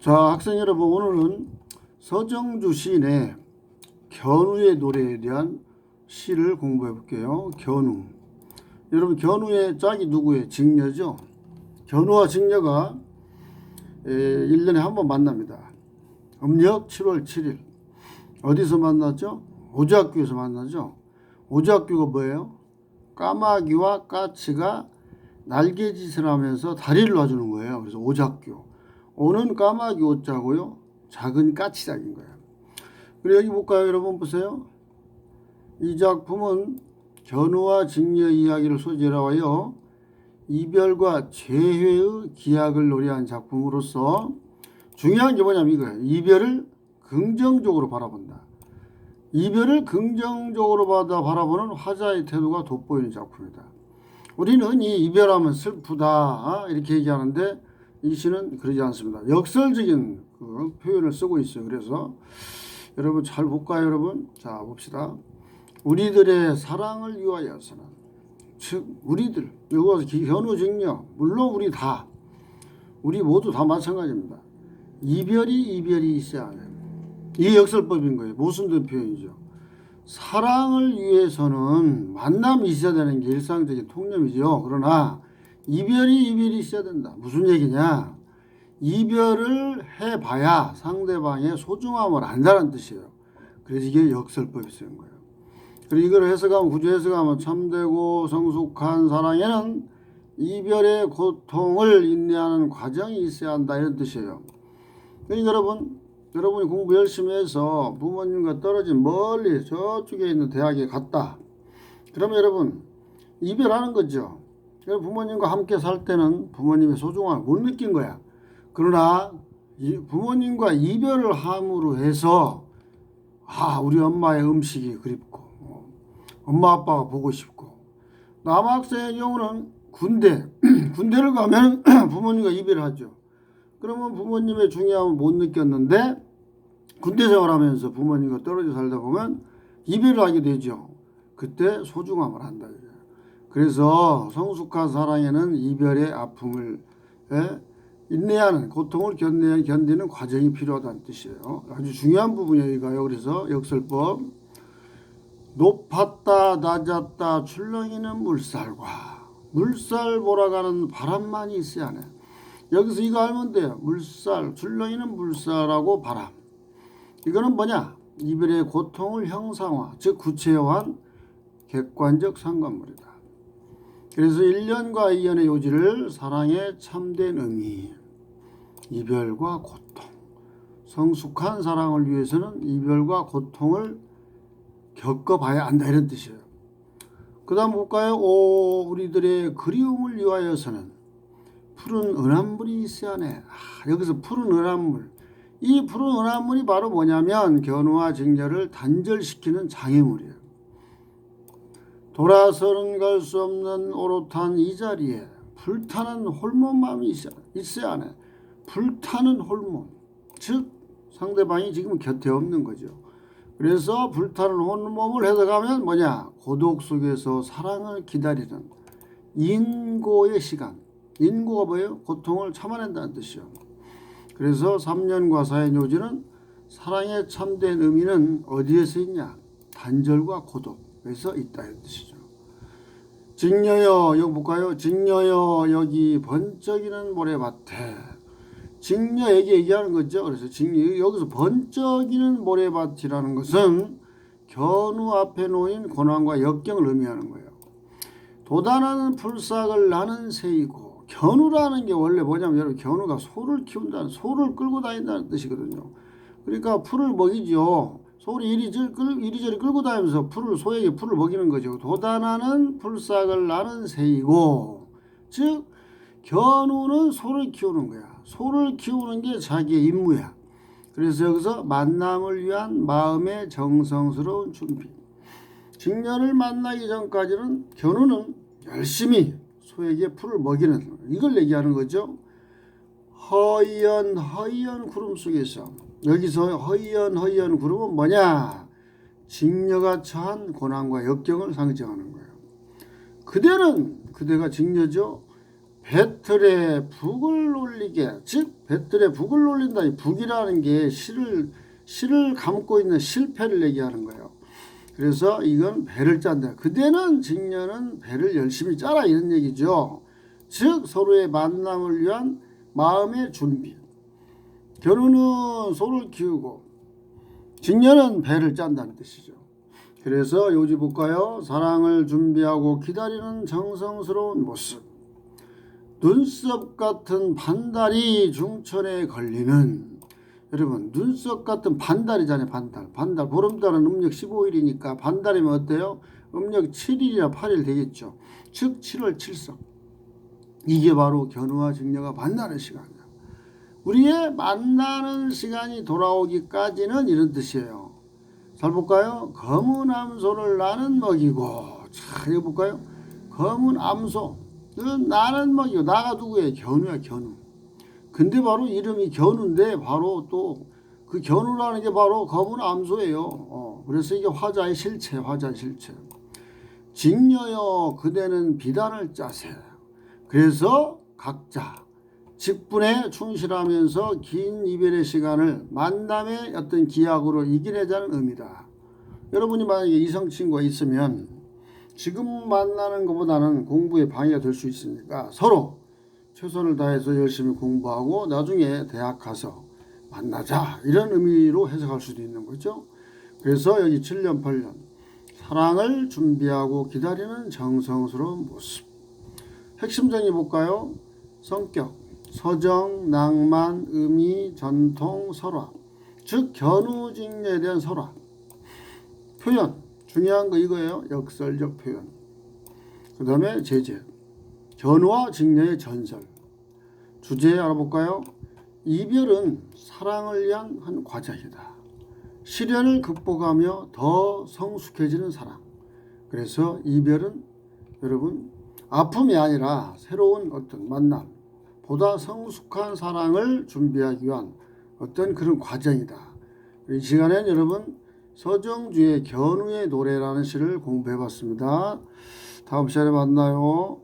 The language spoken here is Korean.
자, 학생 여러분, 오늘은 서정주 시인의 견우의 노래에 대한 시를 공부해 볼게요. 견우. 여러분, 견우의 짝이 누구예요? 직녀죠. 견우와 직녀가 에, 1년에 한 번 만납니다. 음력 7월 7일. 어디서 만났죠? 오주학교에서 만나죠. 오주학교가 뭐예요? 까마귀와 까치가 날개짓을 하면서 다리를 놔주는 거예요. 그래서 오작교. 오는 까마귀 오자고요. 작은 까치작인 거예요. 그리고 여기 볼까요? 여러분 보세요. 이 작품은 견우와 직녀 이야기를 소재로 하여 이별과 재회의 기약을 노래한 작품으로서 중요한 게 뭐냐면 이거예요. 이별을 긍정적으로 바라본다. 이별을 긍정적으로 받아 바라보는 화자의 태도가 돋보이는 작품이다. 우리는 흔히 이별하면 슬프다 이렇게 얘기하는데 이 시는 그러지 않습니다. 역설적인 그 표현을 쓰고 있어요. 그래서 여러분 잘 볼까요, 여러분? 자 봅시다. 우리들의 사랑을 위하여서는 즉 우리들 여기서 현우직녀 물론 우리 다 우리 모두 다 마찬가지입니다. 이별이 이별이 있어야 해요. 이게 역설법인 거예요. 모순된 표현이죠. 사랑을 위해서는 만남이 있어야 되는 게 일상적인 통념이죠. 그러나 이별이 이별이 있어야 된다. 무슨 얘기냐? 이별을 해봐야 상대방의 소중함을 안다는 뜻이에요. 그래서 이게 역설법이 쓰는 거예요. 그리고 이걸 해석하면 구조 해석하면 참되고 성숙한 사랑에는 이별의 고통을 인내하는 과정이 있어야 한다 이런 뜻이에요. 그러니까 여러분 여러분이 공부 열심히 해서 부모님과 떨어진 멀리 저쪽에 있는 대학에 갔다. 그러면 여러분 이별하는 거죠. 그래서 부모님과 함께 살 때는 부모님의 소중함을 못 느낀 거야. 그러나 이 부모님과 이별을 함으로 해서 아 우리 엄마의 음식이 그립고 어, 엄마 아빠가 보고 싶고 남학생의 경우는 군대 군대를 가면 부모님과 이별을 하죠. 그러면 부모님의 중요함을 못 느꼈는데 군대 생활하면서 부모님과 떨어져 살다 보면 이별을 하게 되죠. 그때 소중함을 한다. 그래서 성숙한 사랑에는 이별의 아픔을 예? 인내하는 고통을 견내, 견디는 과정이 필요하다는 뜻이에요. 아주 중요한 부분이에요. 이거요. 그래서 역설법 높았다 낮았다 출렁이는 물살과 물살 몰아가는 바람만이 있어야 하네. 여기서 이거 알면 돼요. 물살, 출렁이는 물살하고 바람. 이거는 뭐냐? 이별의 고통을 형상화, 즉 구체화한 객관적 상관물이다. 그래서 1년과 2년의 요지를 사랑의 참된 의미, 이별과 고통. 성숙한 사랑을 위해서는 이별과 고통을 겪어봐야 한다 이런 뜻이에요. 그 다음 볼까요? 오, 우리들의 그리움을 위하여서는 푸른 은한물이 있어야 하네. 아, 여기서 푸른 은한물. 이 푸른 은한물이 바로 뭐냐면 견우와 직녀를 단절시키는 장애물이에요. 돌아서는 갈 수 없는 오롯한 이 자리에 불타는 홀몸마음이 있어야 하네. 불타는 홀몸. 즉 상대방이 지금 곁에 없는 거죠. 그래서 불타는 홀몸을 해석하면 뭐냐? 고독 속에서 사랑을 기다리는 인고의 시간. 인고가 뭐예요? 고통을 참아낸다는 뜻이요. 그래서 3년과 4의 요지는 사랑의 참된 의미는 어디에서 있냐? 단절과 고독 에서 있다 이 뜻이죠. 직녀여 여기 볼까요? 직녀여 여기 번쩍이는 모래밭에 직녀에게 얘기하는 거죠. 그래서 직녀 여기서 번쩍이는 모래밭이라는 것은 견우 앞에 놓인 고난과 역경을 의미하는 거예요. 도단하는 풀싹을 나는 새이고 견우라는 게 원래 뭐냐면 여러분 견우가 소를 키운다는 소를 끌고 다닌다는 뜻이거든요. 그러니까 풀을 먹이죠. 소를 이리저리, 끌, 이리저리 끌고 다니면서 풀을 소에게 풀을 먹이는 거죠. 도단하는 풀싹을 나는 새이고 즉 견우는 소를 키우는 거야. 소를 키우는 게 자기의 임무야. 그래서 여기서 만남을 위한 마음의 정성스러운 준비. 직녀를 만나기 전까지는 견우는 열심히 소에게 풀을 먹이는 이걸 얘기하는 거죠. 허연 허연 구름 속에서 여기서 허연 허연 구름은 뭐냐? 직녀가 처한 고난과 역경을 상징하는 거예요. 그대는 그대가 직녀죠. 배틀에 북을 올리게 즉 배틀에 북을 올린다 이 북이라는 게 실을 실을 감고 있는 실패를 얘기하는 거예요. 그래서 이건 배를 짠다. 그대는 직녀는 배를 열심히 짜라 이런 얘기죠. 즉 서로의 만남을 위한 마음의 준비. 결혼은 소를 키우고 직녀는 배를 짠다는 뜻이죠. 그래서 요지 볼까요? 사랑을 준비하고 기다리는 정성스러운 모습. 눈썹 같은 반달이 중천에 걸리는 여러분 눈썹 같은 반달이잖아요 반달 반달 보름달은 음력 15일이니까 반달이면 어때요? 음력 7일이나 8일 되겠죠 즉 7월 7석 이게 바로 견우와 직녀가 만나는 시간이야 우리의 만나는 시간이 돌아오기까지는 이런 뜻이에요 잘 볼까요? 검은 암소를 나는 먹이고 자 이거 볼까요? 검은 암소 나는 먹이고 나가 누구예요? 견우야 견우 근데 바로 이름이 견우인데 바로 또 그 견우라는 게 바로 검은 암소예요. 어, 그래서 이게 화자의 실체, 화자 실체. 직녀여 그대는 비단을 짜세. 그래서 각자 직분에 충실하면서 긴 이별의 시간을 만남의 어떤 기약으로 이겨내자는 의미다. 여러분이 만약에 이성 친구가 있으면 지금 만나는 것보다는 공부에 방해가 될 수 있으니까 서로 최선을 다해서 열심히 공부하고 나중에 대학 가서 만나자 이런 의미로 해석할 수도 있는 거죠. 그래서 여기 7년 8년 사랑을 준비하고 기다리는 정성스러운 모습. 핵심 정의 볼까요? 성격, 서정, 낭만, 의미, 전통, 설화. 즉 견우직녀에 대한 설화. 표현 중요한 거 이거예요. 역설적 표현. 그 다음에 제재. 견우와 직녀의 전설. 주제 알아볼까요? 이별은 사랑을 위한 한 과정이다. 시련을 극복하며 더 성숙해지는 사랑. 그래서 이별은 여러분 아픔이 아니라 새로운 어떤 만남, 보다 성숙한 사랑을 준비하기 위한 어떤 그런 과정이다. 이 시간엔 여러분 서정주의 견우의 노래라는 시를 공부해 봤습니다. 다음 시간에 만나요.